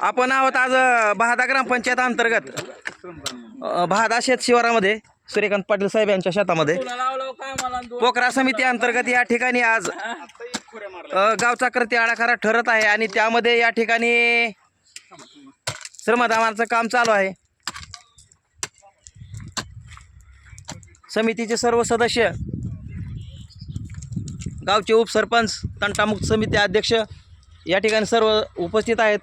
आपण आहोत आज बहादा ग्रामपंचायत अंतर्गत. बहादा शेत शिवारामध्ये सूर्यकांत पाटील साहेब यांच्या शेतामध्ये पोखरा समिती अंतर्गत या ठिकाणी आज गावचा कृती आडाखारा ठरत आहे आणि त्यामध्ये या ठिकाणी श्रमदानाचं काम चालू आहे. समितीचे सर्व सदस्य गावचे उपसरपंच तंटामुक्त समिती अध्यक्ष या ठिकाणी सर्व उपस्थित आहेत.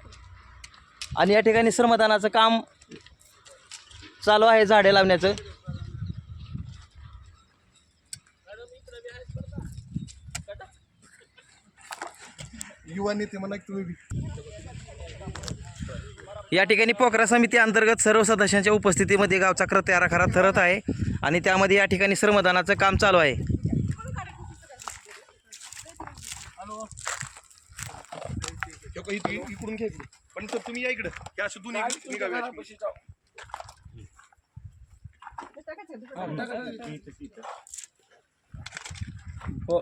आणि या ठिकाणी श्रमदानाचं काम चालू आहे झाडे लावण्याचं. युवा नेते म्हणा तुम्ही. या ठिकाणी पोखरा समिती अंतर्गत सर्व सदस्यांच्या उपस्थितीमध्ये गावचा कृती आराखडा ठरत आहे. आणि त्यामध्ये या ठिकाणी श्रमदानाचं काम चालू आहे. हे इथे- इकडून घ्या इकडे पण तर तुम्ही या इकडे. हे असे दोन्ही. हो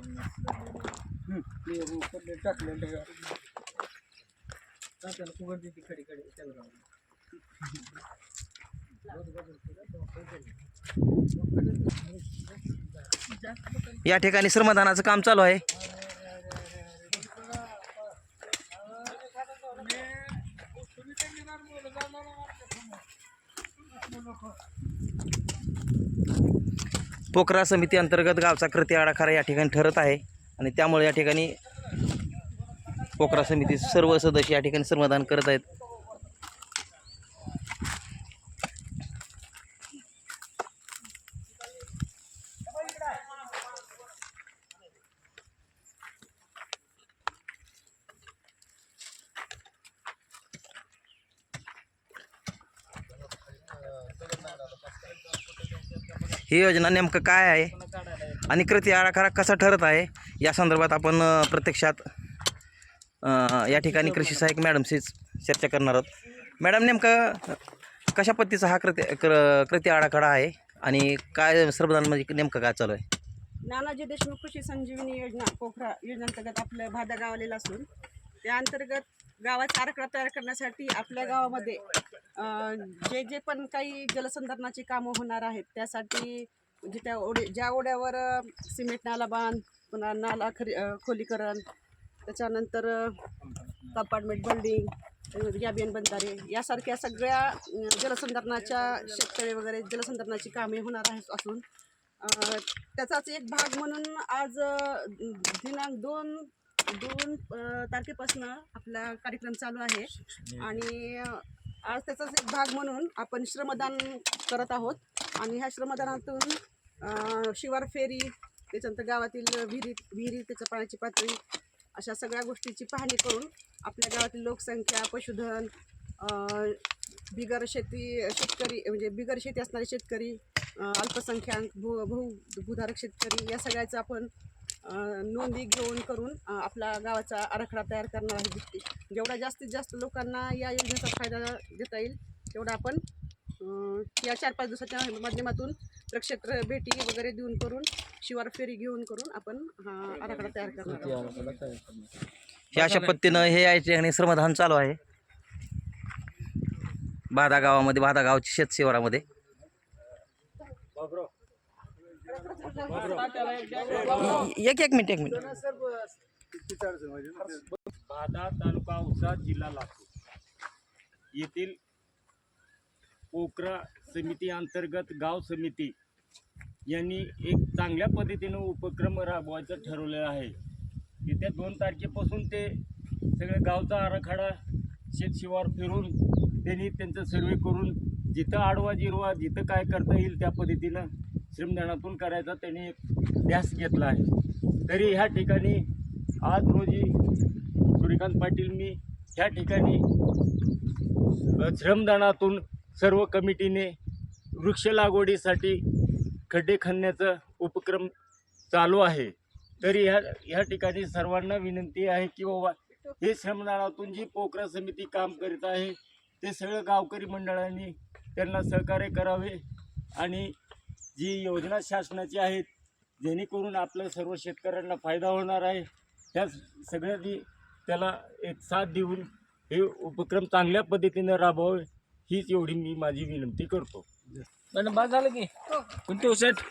या ठिकाणी श्रमदानाचं काम चालू आहे. पोखरा समिती अंतर्गत गावचा कृती आराखडा या ठिकाणी ठरत आहे आणि त्यामुळे या ठिकाणी पोखरा समिती सर्व सदस्य या ठिकाणी श्रमदान करत आहेत. ही योजना नेमकं काय आहे? आणि कृती आराखडा कसा ठरत आहे? या संदर्भात आपण प्रत्यक्षात या ठिकाणी कृषी सहाय्यक मॅडमशीच चर्चा करणार आहोत. मॅडम नेमकं कशा पद्धतीचा हा कृती क्र कृती आराखडा आहे? आणि काय सर्वदान म्हणजे नेमकं काय चालू आहे? नानाजी देशमुख कृषी संजीवनी योजना पोखरा योजनेअंतर्गत आपलं भादा गाव आलेलं असून त्या अंतर्गत गावाचा आराखडा तयार करण्यासाठी आपल्या गावामध्ये जे जे पण काही जलसंधारणाची कामं होणार आहेत त्यासाठी म्हणजे त्या ओढे ज्या ओढ्यावर सिमेंट नाला बांध पुन्हा नाला खरी खोलीकरण त्याच्यानंतर कंपार्टमेंट बिल्डिंग गॅबियन बंधारे यासारख्या सगळ्या जलसंधारणाच्या शेततळे वगैरे जलसंधारणाची कामे होणार आहेत असून त्याचाच एक भाग म्हणून आज दिनांक दोन दोन तारखेपासून आपला कार्यक्रम चालू आहे. आणि आज त्याचाच एक भाग म्हणून आपण श्रमदान करत आहोत. आणि ह्या श्रमदानातून शिवार फेरी त्याच्यानंतर गावातील विहिरी विहिरी त्याच्या पाण्याची पातळी अशा सगळ्या गोष्टीची पाहणी करून आपल्या गावातील लोकसंख्या पशुधन बिगर शेती शेतकरी म्हणजे बिगर शेती असणारे शेतकरी अल्पसंख्याक भू भू भूधारक शेतकरी या सगळ्याचं आपण नोंदी घेऊन करून आपला गावाचा आराखडा तयार करणार आहे दिसते जेवढा जास्तीत जास्त लोकांना या योजनेचा फायदा देता येईल तेवढा आपण या चार पाच दिवसाच्या माध्यमातून प्रक्षेत्र भेटी वगैरे देऊन करून शिवार फेरी घेऊन करून आपण हा आराखडा तयार करणार हे अशा पद्धतीनं हे यायचे आणि श्रमदान चालू आहे. बाधा गावामध्ये बाधा गावच्या शेतशिवारामध्ये. एक एक मिनिट एक मिनिट. बाधा तालुका औसा जिल्हा लातूर. येथील पोकरा समिती अंतर्गत गाव समिती यांनी एक चांगल्या पद्धतीनं उपक्रम राबवायचं ठरवलेलं आहे. येत्या दोन तारखेपासून ते सगळे गावचा आराखडा शेतशिवार फिरून त्यांनी त्यांचं सर्वे करून जिथं आडवा जिरवा जिथं काय करता येईल त्या पद्धतीनं श्रमदानातून करायचा त्यांनी एक ध्यास घेतला आहे. तरी ह्या ठिकाणी आज रोजी सूर्यकांत पाटील मी ह्या ठिकाणी श्रमदानातून सर्व कमिटीने वृक्ष लागवडीसाठी खड्डे खणण्याचा उपक्रम चालू आहे. तरी ह्या ह्या ठिकाणी सर्वांना विनंती आहे की बाबा हे श्रमदानातून जी पोखरा समिती काम करीत आहे ते सगळं गावकरी मंडळांनी त्यांना सहकार्य करावे आणि जी योजना शासनाची आहेत जेणेकरून आपल्या सर्व शेतकऱ्यांना फायदा होणार आहे. त्या सगळ्यांनी त्याला एक साथ देऊन हे उपक्रम चांगल्या पद्धतीने राबवावे हीच एवढी मी माझी विनंती करतो. मॅडम बाद झालं की. कोणते सेट